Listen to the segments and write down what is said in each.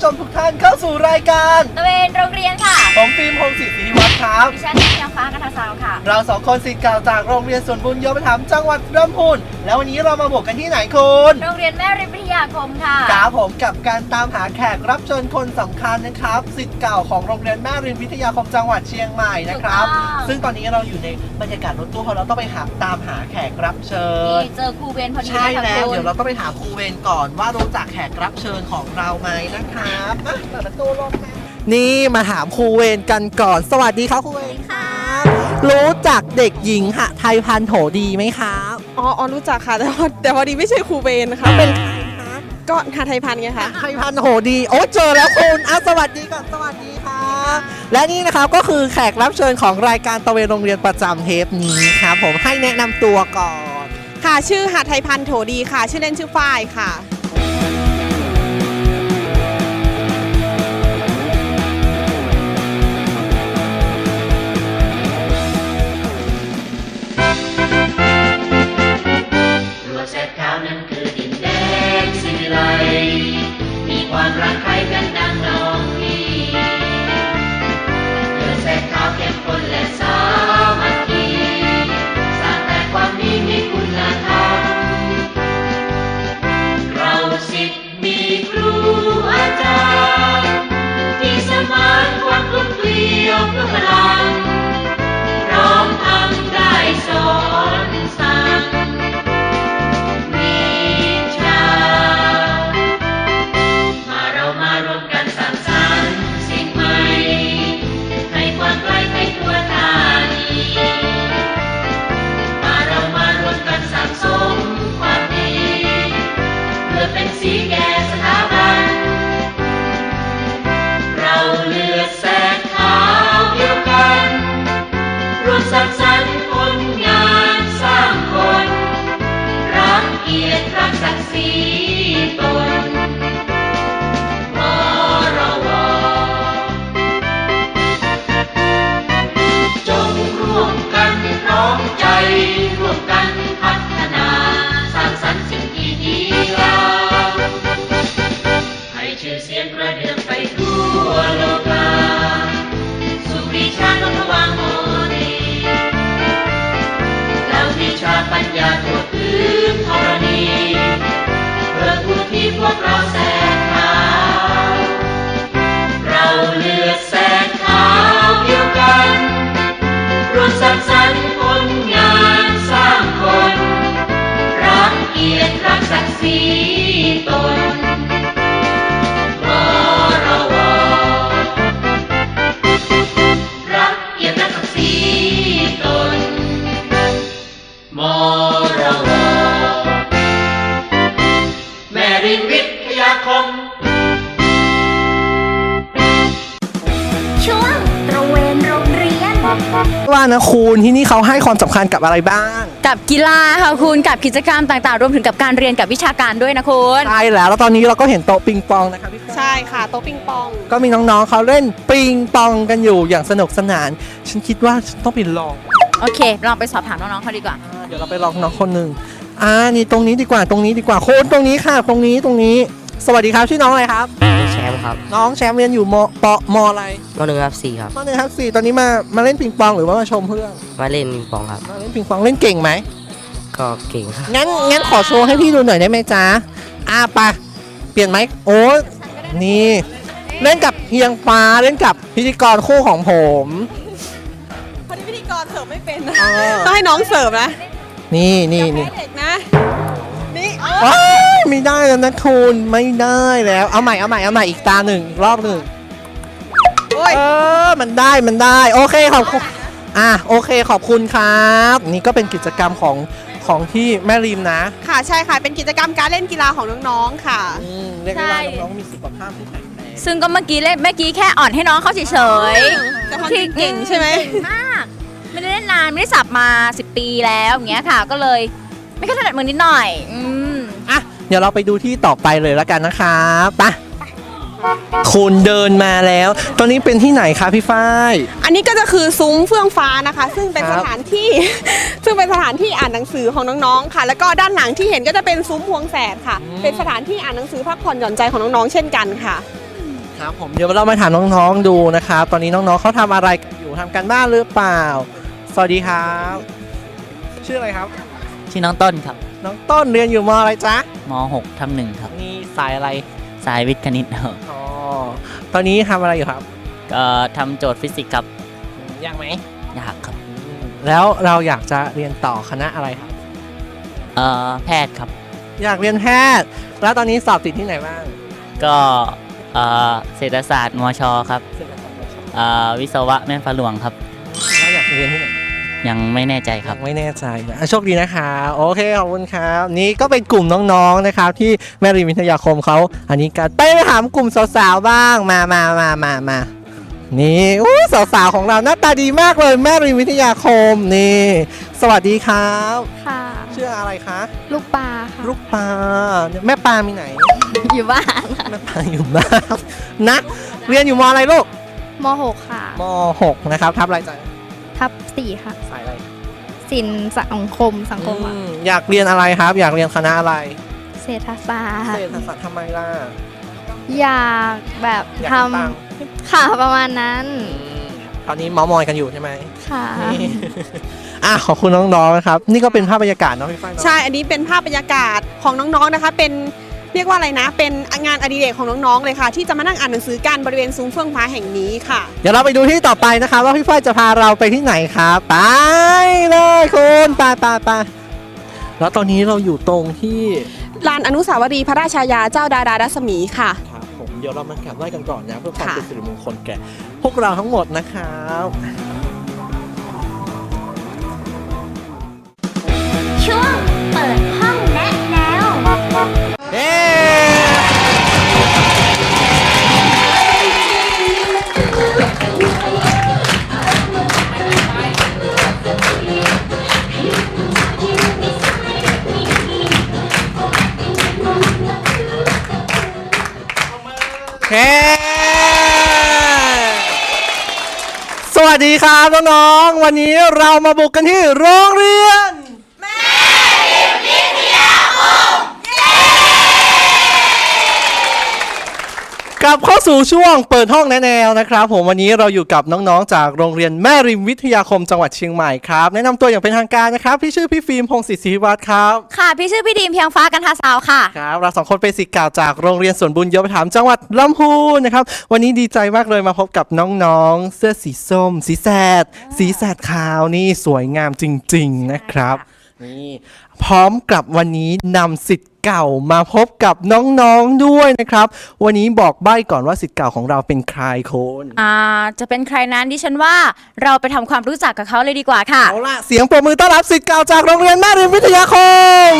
ผู้ชมทุกท่านเข้าสู่รายการ ตะเวนโรงเรียนค่ะ ผมฟิล์มพงศิษฐ์ศรีวัฒน์ ครับ ดิฉันนางฟ้ากันทาสาวค่ะ เราสองคนศิษย์เก่าจากโรงเรียนสวนบุญโยมธรรมจังหวัดลำพูน แล้ววันนี้เรามาบวกกันที่ไหนคุณโรงเรียนแม่ริมวิทยาคมค่ะกาผมกับการตามหาแขกรับเชิญคนสำคัญนะครับศิษย์เก่าของโรงเรียนแม่ริมวิทยาคมจังหวัดเชียงใหม่นะครับ ถูกต้อง ซึ่งตอนนี้เราอยู่ในบรรยากาศรถตู้ของเราต้องไปหาตามหาแขกรับเชิญ นี่เจอครูเวรพอดีใช่นะคะแล้วคุณเดี๋ยวเราต้องไปถามครูเวรก่อนว่ารู้จักแขกรับเชิญของเราไหมนะครับอะเปิดประตูลงมา นี่มาถามครูเวรกันก่อน สวัสดีครับครูเวรครับรู้จักเด็กหญิงหะไทยพันธุ์โถดีไหมครับอ๋ออ๋อรู้จักค่ะ แต่ว่าแต่พอดีไม่ใช่ครูเบนค่ะ เป็นก็หาไทยพันธุ์ไงคะ ไทยพันธุ์โถดี โอ้เจอแล้วคุณอะสวัสดีก่อนสวัสดีครับและนี่นะครับก็คือแขกรับเชิญของรายการตะเวนโรงเรียนประจำเทปนี้ครับผมให้แนะนำตัวก่อน ค่ะ ชื่อหาไทยพันธุ์โถดีค่ะ ชื่อเล่นชื่อฝ้ายค่ะ แสกขาวนั้นคือดินแดนสิวิไลมีความรักใครกันดังน้องพี่เธอแสกขาวเข้ม ช่วงตระเวนโรงเรียน ว่านะคุณที่นี่เขาให้ความสำคัญกับอะไรบ้าง กับกีฬาค่ะคุณกับกิจกรรมต่างๆ รวมถึงกับการเรียนกับวิชาการด้วยนะคุณ ใช่แล้ว แล้วตอนนี้เราก็เห็นโต๊ะปิงปองนะครับพี่ใช่ค่ะโต๊ะปิงปอง ก็มีน้องๆเขาเล่นปิงปองกันอยู่อย่างสนุกสนาน ฉันคิดว่าฉันต้องไปลอง โอเค ลองไปสอบถามน้องๆเขาดีกว่าอ่าเดี๋ยวเราไปลองน้องคนหนึ่งอ่านี่ตรงนี้ดีกว่าตรงนี้ดีกว่าโคนตรงนี้ค่ะ ตรงนี้ตรงนี้ สวัสดีครับชื่อน้องอะไรครับแช มป์ครับน้องแชมป์เรียนอยู่มปมอะไรมหนึ่งครับสี่ครับมหนึ่งครับสี่ตอนนี้มามาเล่นปิงปองหรือว่ามาชมเพื่อนมาเล่นปิงปองครับมาเล่นปิงปองเล่นเก่งไหมก็เก่งครับงั้นงั้นขอโชว์ให้พี่ดูหน่อยได้ไหมจ๊ะอ่าไปเปลี่ยนไหมโอ้นี่เล่นกับเฮียงฟ้าเล่นกับพิธีกรคู่ของผมพอดีพิธีกรเสิร์ฟไม่เป็นนะเออต้องให้น้องเสิร์ฟนะนี่นี่อย่านี่แพ้เด็กนะ นี่ว้ายไม่ได้แล้วนะคุณไม่ได้แล้ว เอาใหม่เอาใหม่เอาใหม่อีกตาหนึ่งอีกรอบหนึ่งโอ้ยเออมันได้มันได้ โอเคขอบคุณอะโอเคขอบคุณครับ นี่ก็เป็นกิจกรรมของของที่แม่ริมนะค่ะใช่ค่ะ เป็นกิจกรรมการเล่นกีฬาของน้องๆค่ะ อืมเรียกได้ว่าใช่น้องๆมีสุขภาพที่แข็งแรงซึ่งก็เมื่อกี้เล่นเมื่อกี้แค่อ่อนให้น้องเขาเฉยแต่ความจริงเก่งใช่ไหม เก่งมาก ไม่ได้เล่นนาน ไม่ได้สับมา 10 ปีแล้วอย่างเงี้ยค่ะ ก็เลย ไม่ค่อยถนัดมือนิดหน่อย อืม อะเดี๋ยวเราไปดูที่ต่อไปเลยแล้วกันนะครับไปคุณเดินมาแล้ว ตอนนี้เป็นที่ไหนคะพี่ฝ้าย อันนี้ก็จะคือซุ้มเฟื่องฟ้านะคะ ซึ่งเป็นครัสบ ถานที่ ซึ่งเป็นสถานที่อ่านหนังสือของน้องๆค่ะ แล้วก็ด้านหลังที่เห็นก็จะเป็นซุ้มพวงแสดค่ะ เป็นสถานที่อ่านหนังสือพักผ่อนหย่อนใจของน้องๆเช่นกันค่ะ ครับผมเดี๋ยวเรามาถามน้องๆดูนะครับตอนนี้น้องๆเขาทำอะไรกันอยู่ทำกันบ้านหรือเปล่า สวัสดีครับ ชื่ออะไรครับ ชื่อน้องต้นครับน้องต้นเรียนอยู่มอะไรจ๊ะม .6 ทับหนึ่งครับ นี่สายอะไรสายวิทย์คณิตครับอ๋อตอนนี้ทำอะไรอยู่ครับก็ทำโจทย์ฟิสิกส์ครับยากไหมยากครับแล้วเราอยากจะเรียนต่อคณะอะไรครับ เอ่อแพทย์ครับ อยากเรียนแพทย์ แล้วตอนนี้สอบติดที่ไหนบ้างก็เอ่อเศรษฐศาสตร์มชครับเอ่อวิศวะแม่ฟ้าหลวงครับแล้วอยากเรียนที่ไหน ยังไม่แน่ใจครับยังไม่แน่ใจนะอะโชคดีนะคะ โอเคขอบคุณครับ นี่ก็เป็นกลุ่มน้องๆนะครับ ที่แม่ริมวิทยาคมเขาอันนี้กันไปถามกลุ่มสาวๆบ้างมามามามามานี่อู้สาวๆของเราหน้าตาดีมากเลยแม่ริมวิทยาคมนี่ สวัสดีครับค่ะ ชื่ออะไรคะ ลูกปลาค่ะ ลูกปลาแม่ปลามีไหน อยู่บ้านค่ะแม่ปลาอยู่บ้านนะ เรียนอยู่มอะไรลูกม .6 ค่ะมหกนะครับทับอะไรจ๊ะ ทับสี่ค่ะ สายอะไรสินสังคมสังคมค่ะอืมอยากเรียนอะไรครับ อยากเรียนคณะอะไรเศรษฐศาสตเศรษร์ฐศาสตร์ทำไมล่ะอยากแบบอยากทเป็นปังำค่ะประมาณนั้นตอนนี้เมามอยกันอยู่ใช่ไหมค่ะ นี่ อะขอบคุณน้องๆนะครับ นี่ก็เป็นภาพบรรยากาศเนาะพี่ฝ้ายเนาะ ใช่ อันนี้เป็นภาพบรรยากาศของน้องๆ นะคะ เป็น เรียกว่าอะไรนะ เป็นงานอดิเรกของน้องๆเลยค่ะ ที่จะมานั่งอ่านหนังสือกันบริเวณซุ้มเฟื่องฟ้าแห่งนี้ค่ะ เดี๋ยวเราไปดูที่ต่อไปนะครับว่าพี่ฝ้ายจะพาเราไปที่ไหนครับไปเลยคุณไปไปไปแล้วตอนนี้เราอยู่ตรงที่ลานอนุสาวรีย์พระราชายาเจ้าดารารัศมีค่ะ ครับผมเดี๋ยวเรามากราบไหว้กันก่อนนะเพื่อความค่ะ เป็นสิริมงคลแก่พวกเราทั้งหมดนะครับ ช่วงเปิดห้อง ดีครับน้องๆ วันนี้เรามาบุกกันที่โรงเรียน ก ลับเข้าสู่ช่วงเปิดห้องแนะแนวนะครับ ผมวันนี้เราอยู่กับน้องๆ จากโรงเรียนแม่ริมวิทยาคมจังหวัดเชียงใหม่ครับ แนะนำตัวอย่างเป็นทางการนะครับ พี่ชื่อพี่ฟิล์มพงศิษฐ์ศรีวัฒน์ครับ ค่ะ พี่ชื่อพี่ดีมเพียงฟ้ากันทาสาวค่ะ ครับ เราสองคนเป็นศิษย์เก่าจากโรงเรียนสวนบุญเยาวธรรมจังหวัดลำพูนนะครับ วันนี้ดีใจมากเลยมาพบกับน้องๆ เสื้อสีส้ม สีแสด สีแสดขาวนี่สวยงามจริง ๆ นะครับ นี่พร้อมกับวันนี้นำสิทธิ์ เก่ามาพบกับน้องๆด้วยนะครับ วันนี้บอกใบ้ก่อนว่าสิทธิ์เก่าของเราเป็นใครโคนอ่าจะเป็นใครนั้นดิฉันว่าเราไปทำความรู้จักกับเขาเลยดีกว่าค่ะ เอาล่ะ เสียงปรบมือต้อนรับสิทธิ์เก่าจากโรงเรียนแม่ริมวิทยาคม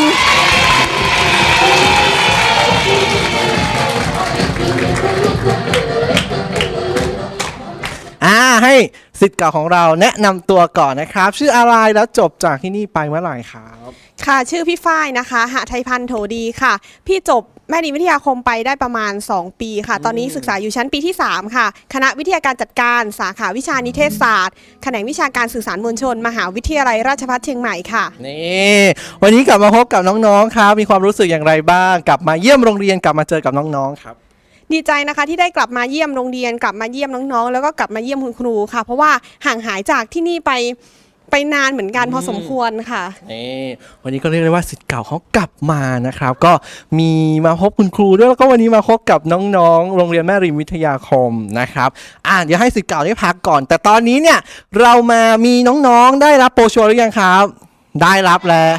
อ่าให้สิทธิ์เก่าของเราแนะนำตัวก่อนนะครับ ชื่ออะไรแล้วจบจากที่นี่ไปเมื่อไหร่ครับ ค่ะ ชื่อพี่ฝ้ายนะคะ หาไทยพันธ์โถดีค่ะ พี่จบแม่ดีวิทยาคมไปได้ประมาณ 2 ปีค่ะ ตอนนี้ศึกษาอยู่ชั้นปีที่ 3 ค่ะ คณะวิทยาการจัดการสาขาวิชานิเทศศาสตร์ แขนงวิชาการสื่อสารมวลชน มหาวิทยาลัยราชภัฏเชียงใหม่ค่ะ นี่วันนี้กลับมาพบกับน้องๆครับมีความรู้สึกอย่างไรบ้าง กลับมาเยี่ยมโรงเรียนกลับมาเจอกับน้องๆครับ ดีใจนะคะที่ได้กลับมาเยี่ยมโรงเรียน กลับมาเยี่ยมน้องๆ แล้วก็กลับมาเยี่ยมคุณครูค่ะ เพราะว่าห่างหายจากที่นี่ไปไปนานเหมือนกันพอสมควรค่ะ นี่วันนี้ก็เรียกได้ว่าสิทธิ์เก่าเขากลับมานะครับ ก็มีมาพบคุณครูด้วยแล้วก็วันนี้มาพบกับน้องๆ โรงเรียนแม่ริมวิทยาคมนะครับอ่าเดี๋ยวให้สิทธิ์เก่าได้พักก่อน แต่ตอนนี้เนี่ยเรามามีน้องๆได้รับโปรชัวร์หรือยังครับ ได้รับแล้ว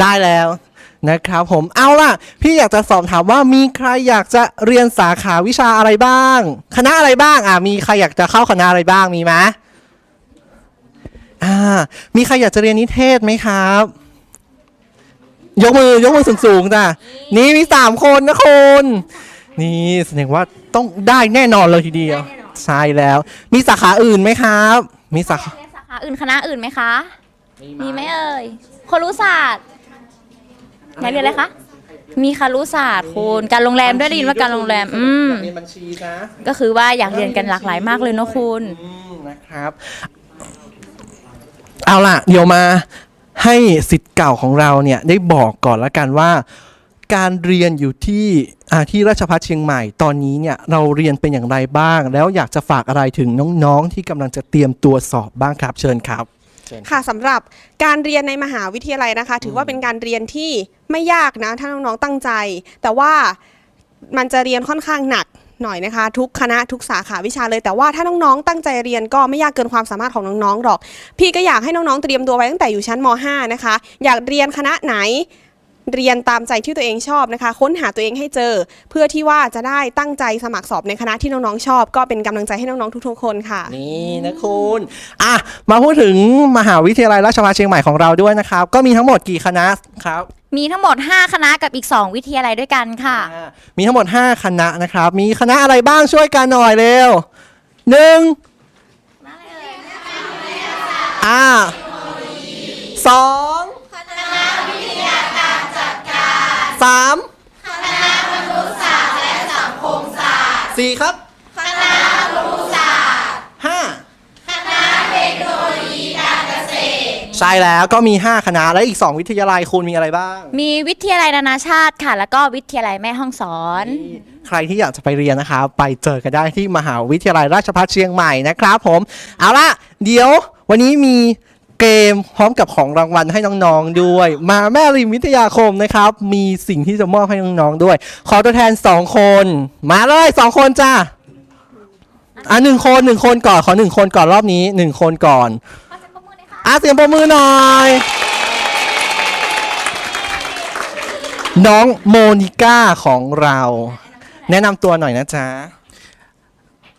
ได้แล้ว นะครับผมเอาล่ะ พี่อยากจะสอบถามว่ามีใครอยากจะเรียนสาขาวิชาอะไรบ้าง คณะอะไรบ้างอ่ามีใครอยากจะเข้าคณะอะไรบ้างมีไหมอ่ามีใครอยากจะเรียนนิเทศไหมครับ ยกมือยกมือสูงๆจ้ะนี่มีสามคนนะคุณนี่แสดงว่าต้องได้แน่นอนเลยทีเดียว ใช่แล้ว มีสาขาอื่นไหมครับ มีสาขา เรียนสาขาอื่นคณะอื่นไหมคะ มีไหมเอ่ยคนรู้ศาสตร์ อยากเรียนอะไรคะ มีคารุศาสตร์คุณการโรงแรมด้วยได้ยินว่าการโรงแรม อืมอยากเรียนบัญชีนะ ก็คือว่าอยากเรียนกันหลากหลายมากเลยเนาะคุณ อืมนะครับ เอาล่ะ เดี๋ยวมาให้สิทธิ์เก่าของเราเนี่ย ได้บอกก่อนละกันว่า การเรียนอยู่ที่อ่าที่ราชภัฏเชียงใหม่ตอนนี้เนี่ย เราเรียนเป็นอย่างไรบ้าง แล้วอยากจะฝากอะไรถึงน้องๆที่กำลังจะเตรียมตัวสอบบ้างครับ เชิญครับ ค่ะสำหรับการเรียนในมหาวิทยาลัยนะคะ ถือว่าเป็นการเรียนที่ไม่ยากนะ ถ้าน้องๆตั้งใจ แต่ว่ามันจะเรียนค่อนข้างหนักหน่อยนะคะ ทุกคณะทุกสาขาวิชาเลยแต่ว่าถ้าน้องๆตั้งใจเรียนก็ไม่ยากเกินความสามารถของน้องๆหรอก พี่ก็อยากให้น้องๆเตรียมตัวไว้ตั้งแต่อยู่ชั้นม .5 นะคะ อยากเรียนคณะไหน เรียนตามใจที่ตัวเองชอบนะคะ ค้นหาตัวเองให้เจอ เพื่อที่ว่าจะได้ตั้งใจสมัครสอบในคณะที่น้องๆชอบ ก็เป็นกำลังใจให้น้องๆทุกๆคนค่ะ นี่นะคุณอะมาพูดถึงมหาวิทยาลัยราชภัฏเชียงใหม่ของเราด้วยนะครับ ก็มีทั้งหมดกี่คณะครับ มีทั้งหมด 5 คณะกับอีก 2 วิทยาลัยด้วยกันค่ะ อ่ามีทั้งหมด 5 คณะนะครับ มีคณะอะไรบ้างช่วยกันหน่อยเร็วหนึ่งอ่าสอง สามคณะมนุษยศาสตร์และสังคมศาสตร์สี่ครับคณะครุศาสตร์ห้าคณะเทคโนโลยีการเกษตร ใช่แล้วก็มี 5 คณะและอีก 2 วิทยาลัยคุณมีอะไรบ้าง มีวิทยาลัยนานาชาติค่ะ แล้วก็วิทยาลัยแม่ห้องสอน ใครที่อยากจะไปเรียนนะครับไปเจอกันได้ที่มหาวิทยาลัยราชภัฏเชียงใหม่นะครับผม เอาละเดี๋ยววันนี้มี เกมพร้อมกับของรางวัลให้น้องๆด้วย มาแม่ริมวิทยาคมนะครับ มีสิ่งที่จะมอบให้น้องๆด้วย ขอตัวแทน 2 คน มาเลย2คนจ้าอะหนึ่งคนหนึ่งคนก่อนขอหนึ่งคนก่อนรอบนี้หนึ่งคนก่อนอะเสียงปรบมือหน่อย น้องโมนิก้าของเรา แนะนำตัวหน่อยนะจ๊ะ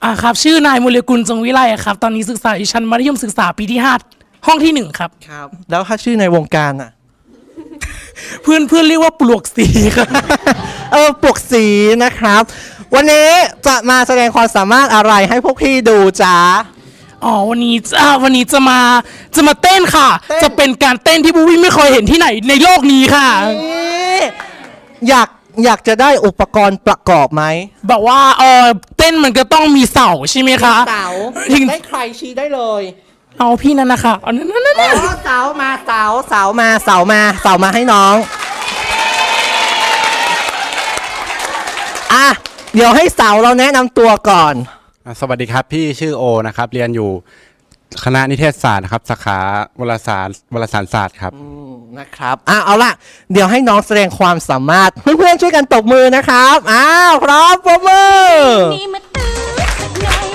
อ่าครับ ชื่อนายมูลกุลจงวิไลครับ ตอนนี้ศึกษาอยู่ชั้นมัธยมศึกษาปีที่ 5 ห้องที่1ครับ ครับ แล้วถ้าชื่อในวงการอะ เพื่อนเพื่อนเรียกว่าปลวกสีครับ เออปลุกสีนะครับ วันนี้จะมาแสดงความสามารถอะไรให้พวกพี่ดูจ๊ะอ๋อวันนี้จะอ่าวันนี้จะมาจะมาเต้นค่ะ เต้น จะเป็นการเต้นที่บูวี่ไม่เคยเห็นที่ไหนในโลกนี้ค่ะ นี่อยากอยากจะได้อุปกรณ์ประกอบไหมแบบว่าเออเต้นมันก็ต้องมีเสาใช่ไหมคะเสาถึง ได้ใครชี้ได้เลย เอาพี่นั่นนะคะเอานั่นนั่นนั่นอ๋อเสามาเสาเสามาเสามาเสามาให้น้อง อะ เดี๋ยวให้เสาเราแนะนำตัวก่อน อะสวัสดีครับ พี่ชื่อโอนะครับ เรียนอยู่คณะนิเทศศาสตร์นะครับ สาขาวารสารวารสารศาสตร์ครับอืมนะครับ อะ เอาล่ะเดี๋ยวให้น้องแสดงความสามารถ เพื่อนๆช่วยกันตบมือนะครับ อ้าว พร้อมปรบมือ นี่มาตื้อสักหน่อย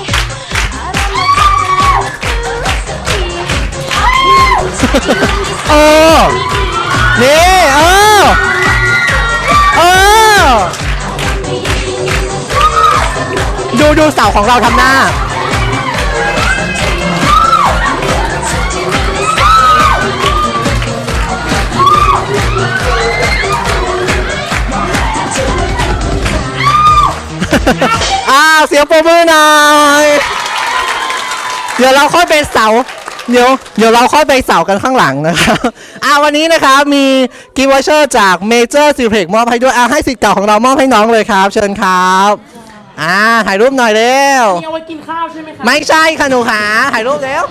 สาของเราทำหน้า อ้าวเสียงปรบมือหน่อย เดี๋ยวเราค่อยไปเสา เดี๋ยวเดี๋ยวเราค่อยไปเสากันข้างหลังนะครับอ่าวันนี้นะครับมีกิฟต์วอเชอร์จากเมเจอร์ซีเพกมอบให้ด้วยอ่าให้สิทธิ์เก่าของเรามอบให้น้องเลยครับ เชิญครับ อ่าถ่ายรูปหน่อยเร็ว นี่เอาไว้กินข้าวใช่ไหมคะไม่ใช่ค่ะหนูขาถ่ายรูปเร็ว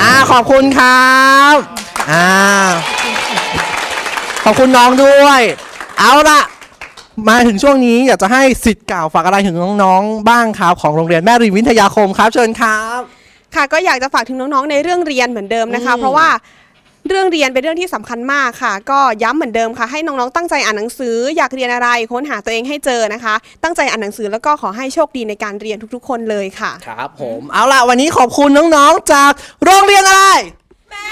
อ่าขอบคุณครับอ่าขอบคุณน้องด้วย เอาละ มาถึงช่วงนี้อยากจะให้สิทธิ์เก่าฝากอะไรถึงน้องๆ บ้างครับของโรงเรียนแม่ริมวิทยาคมครับ เชิญครับ ค่ะก็อยากจะฝากถึงน้องๆ ในเรื่องเรียนเหมือนเดิมนะคะ อืม เพราะว่าเรื่องเรียนเป็นเรื่องที่สำคัญมากค่ะ ก็ย้ำเหมือนเดิมค่ะ ให้น้องๆตั้งใจอ่านหนังสือ อยากเรียนอะไรค้นหาตัวเองให้เจอนะคะ ตั้งใจอ่านหนังสือแล้วก็ขอให้โชคดีในการเรียนทุกๆ คนเลยค่ะ ครับผม เอาล่ะ วันนี้ขอบคุณน้องๆ จากโรงเรียนอะไร แม่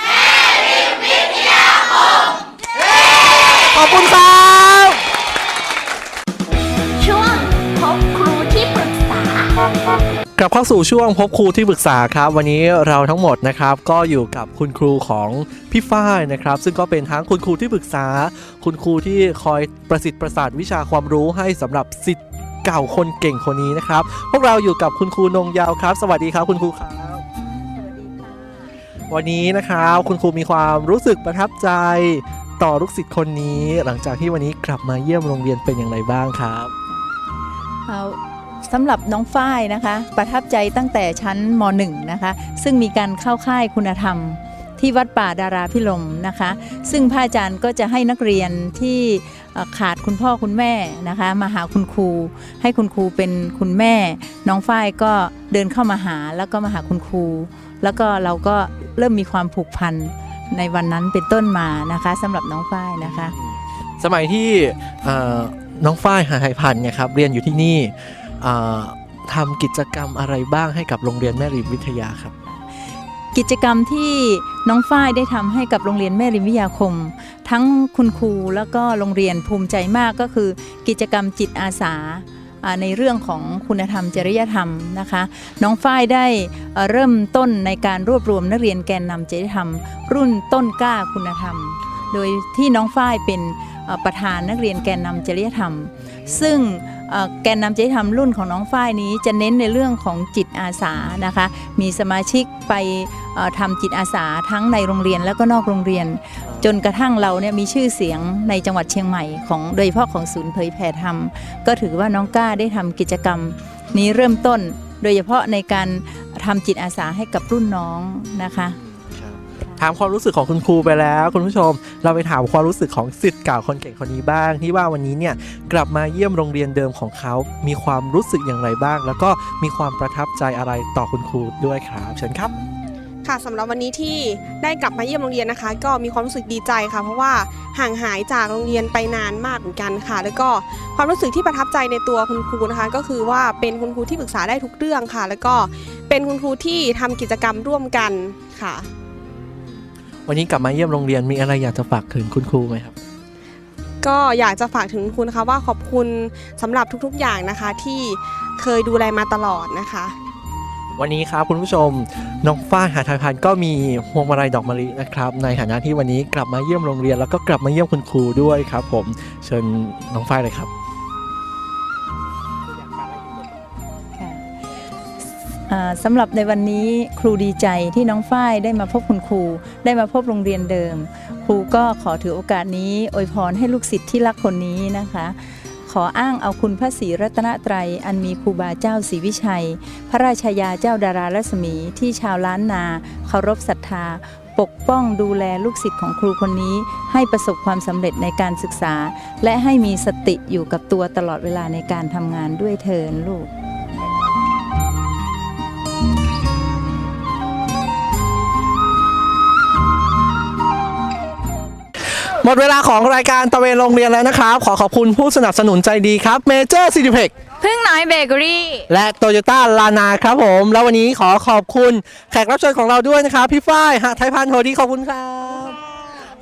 ริมวิทยาคม ขอบคุณครับ กลับเข้าสู่ช่วงพบครูที่ปรึกษาครับ วันนี้เราทั้งหมดนะครับก็อยู่กับคุณครูของพี่ฝ้ายนะครับ ซึ่งก็เป็นทั้งคุณครูที่ปรึกษา คุณครูที่คอยประสิทธิ์ประสาทวิชาความรู้ให้สำหรับสิทธิ์เก่าคนเก่งคนนี้นะครับ พวกเราอยู่กับคุณครูนงยาวครับ สวัสดีครับคุณครูครับวันนี้นะครับคุณครูมีความรู้สึกประทับใจต่อลูกศิษย์คนนี้ หลังจากที่วันนี้กลับมาเยี่ยมโรงเรียนเป็นอย่างไรบ้างครับเอา สำหรับน้องฝ้ายนะคะ ประทับใจตั้งแต่ชั้นม .1 นะคะ ซึ่งมีการเข้าค่ายคุณธรรมที่วัดป่าดาราพิลมนะคะ ซึ่งพระอาจารย์ก็จะให้นักเรียนที่ขาดคุณพ่อคุณแม่นะคะ มาหาคุณครู ให้คุณครูเป็นคุณแม่ น้องฝ้ายก็เดินเข้ามาหาแล้วก็มาหาคุณครู แล้วก็เราก็เริ่มมีความผูกพันในวันนั้นเป็นต้นมานะคะสำหรับน้องฝ้ายนะคะ สมัยที่น้องฝ้ายหายพันธ์เนี่ยครับเรียนอยู่ที่นี่ ทำกิจกรรมอะไรบ้างให้กับโรงเรียนแม่ริมวิทยาครับ กิจกรรมที่น้องฝ้ายได้ทำให้กับโรงเรียนแม่ริมวิทยาคม ทั้งคุณครูแล้วก็โรงเรียนภูมิใจมากก็คือ กิจกรรมจิตอาสาในเรื่องของคุณธรรมจริยธรรมนะคะ น้องฝ้ายได้เริ่มต้นในการรวบรวมนักเรียนแกนนำจริยธรรม รุ่นต้นกล้าคุณธรรม โดยที่น้องฝ้ายเป็นประธานนักเรียนแกนนำจริยธรรม ซึ่ง แกนนำใจธรรมรุ่นของน้องฝ้ายนี้จะเน้นในเรื่องของจิตอาสานะคะ มีสมาชิกไปทำจิตอาสาทั้งในโรงเรียนแล้วก็นอกโรงเรียน จนกระทั่งเราเนี่ยมีชื่อเสียงในจังหวัดเชียงใหม่ของโดยเฉพาะของศูนย์เผยแผ่ธรรม ก็ถือว่าน้องก้าได้ทำกิจกรรม นี้เริ่มต้น โดยเฉพาะในการทำจิตอาสาให้กับรุ่นน้องนะคะ ถามความรู้สึกของคุณครูไปแล้ว คุณผู้ชม เราไปถามความรู้สึกของศิษย์เก่าคนเก่งคนนี้บ้าง ที่ว่าวันนี้เนี่ยกลับมาเยี่ยมโรงเรียนเดิมของเขา มีความรู้สึกอย่างไรบ้าง แล้วก็มีความประทับใจอะไรต่อคุณครูด้วยครับเชิญครับค่ะสำหรับวันนี้ที่ได้กลับมาเยี่ยมโรงเรียนนะคะ ก็มีความรู้สึกดีใจค่ะ เพราะว่าห่างหายจากโรงเรียนไปนานมากเหมือนกันค่ะ แล้วก็ความรู้สึกที่ประทับใจในตัวคุณครูนะคะ ก็คือว่าเป็นคุณครูที่ปรึกษาได้ทุกเรื่องค่ะ แล้วก็เป็นคุณครูที่ทำกิจกรรมร่วมกันค่ะ วันนี้กลับมาเยี่ยมโรงเรียนมีอะไรอยากจะฝากถึงคุณครูไหมครับ ก็อยากจะฝากถึงคุณนะคะว่าขอบคุณสำหรับทุกๆอย่างนะคะ ที่เคยดูแลมาตลอดนะคะ วันนี้ครับคุณผู้ชมน้องฝ้ายหาไทยพันธ์ก็มีพวงมาลัยดอกมะลินะครับในฐานะที่วันนี้กลับมาเยี่ยมโรงเรียน แล้วก็กลับมาเยี่ยมคุณครูด้วยครับ ผมเชิญน้องฝ้ายเลยครับ สำหรับในวันนี้ครูดีใจที่น้องฝ้ายได้มาพบคุณครู ได้มาพบโรงเรียนเดิม ครูก็ขอถือโอกาสนี้อวยพรให้ลูกศิษย์ที่รักคนนี้นะคะ ขออ้างเอาคุณพระศรีรัตนตรัย อันมีครูบาเจ้าศรีวิชัย พระราชายาเจ้าดารารัศมีที่ชาวล้านนาเคารพศรัทธา ปกป้องดูแลลูกศิษย์ของครูคนนี้ ให้ประสบความสำเร็จในการศึกษา และให้มีสติอยู่กับตัวตลอดเวลาในการทำงานด้วยเทินลูก หมดเวลาของรายการตะเวนโรงเรียนแล้วนะครับ ขอขอบคุณผู้สนับสนุนใจดีครับเมเจอร์ซีดีเพกพึ่งน้อยเบเกอรี่และโตโยต้าลานาครับผม แล้ววันนี้ขอขอบคุณแขกรับเชิญของเราด้วยนะครับ พี่ฝ้ายหะไทยพันธ์โทดีขอบคุณครับ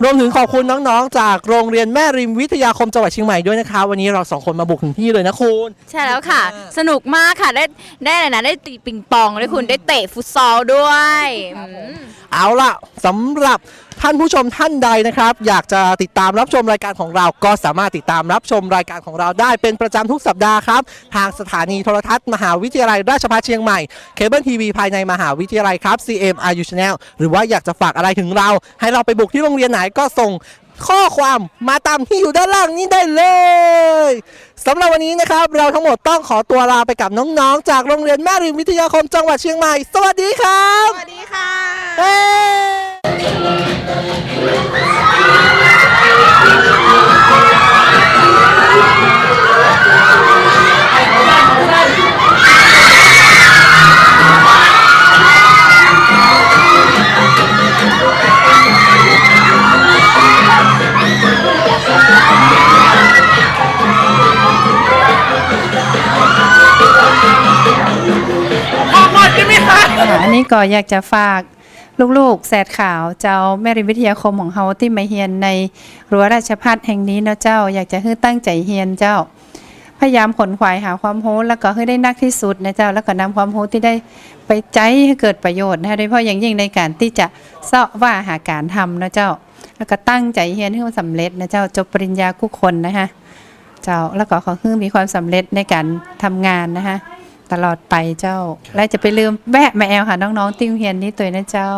รวมถึงขอบคุณน้องๆ จากโรงเรียนแม่ริมวิทยาคมจังหวัดเชียงใหม่ด้วยนะครับวันนี้เราสองคนมาบุกถึงที่เลยนะคุณ ใช่แล้วค่ะ สนุกมากค่ะได้ได้อะไรนะได้ตีปิงปองด้วยคุณได้เตะฟุตซอลด้วยอืม เอาล่ะสำหรับ ท่านผู้ชมท่านใดนะครับ อยากจะติดตามรับชมรายการของเรา ก็สามารถติดตามรับชมรายการของเราได้เป็นประจำทุกสัปดาห์ครับ ทางสถานีโทรทัศน์มหาวิทยาลัยราชภัฏเชียงใหม่เคเบิลทีวีภายในมหาวิทยาลัยครับ CMRU Channel หรือว่าอยากจะฝากอะไรถึงเรา ให้เราไปบุกที่โรงเรียนไหนก็ส่งข้อความมาตามที่อยู่ด้านล่างนี้ได้เลยสำหรับวันนี้นะครับ เราทั้งหมดต้องขอตัวลาไปกับน้องๆ จากโรงเรียนแม่ริมวิทยาคมจังหวัดเชียงใหม่ สวัสดีครับ สวัสดีค่ะ เฮ้อันนี้ก็อยากจะฝาก ลูกๆ แสดข่าวเจ้าแม่ริมวิทยาคมของเฮาที่มาเฮียนในรั้วราชพัฒแห่งนี้นะเจ้า อยากจะให้ตั้งใจเฮียนเจ้า พยายามขนขวายหาความรู้แล้วก็ให้ได้นักที่สุดนะเจ้า แล้วก็นำความรู้ที่ได้ไปใจให้เกิดประโยชน์นะโดยเฉพาะอย่างยิ่งในการที่จะเสาะว่าหาการทำนะเจ้า แล้วก็ตั้งใจเฮียนให้มันสำเร็จนะเจ้าจบปริญญาทุกคนนะคะเจ้าแล้วก็ขอให้มีความสำเร็จในการทำงานนะคะ ตลอดไปเจ้า และจะไปลืมแวะมาแอลค่ะน้องๆ ติ้งเฮียนนี้ตัวนะเจ้า